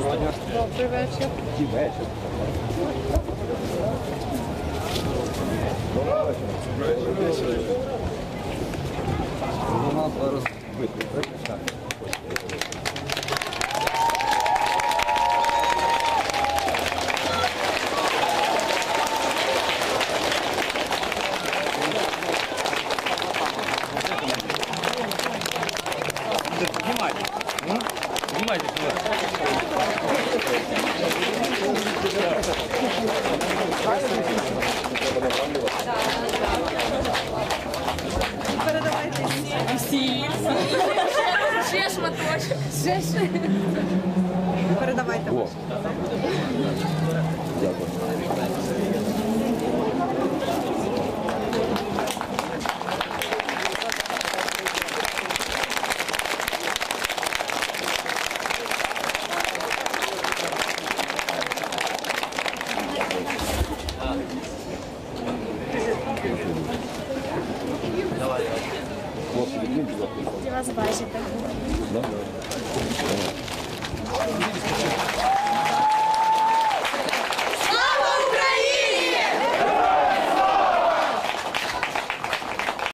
Який вечір. Вона зараз випить, так? Передавайте всі. Ще шматочок. Ще. Передавайте. Дякую. Вас бачите.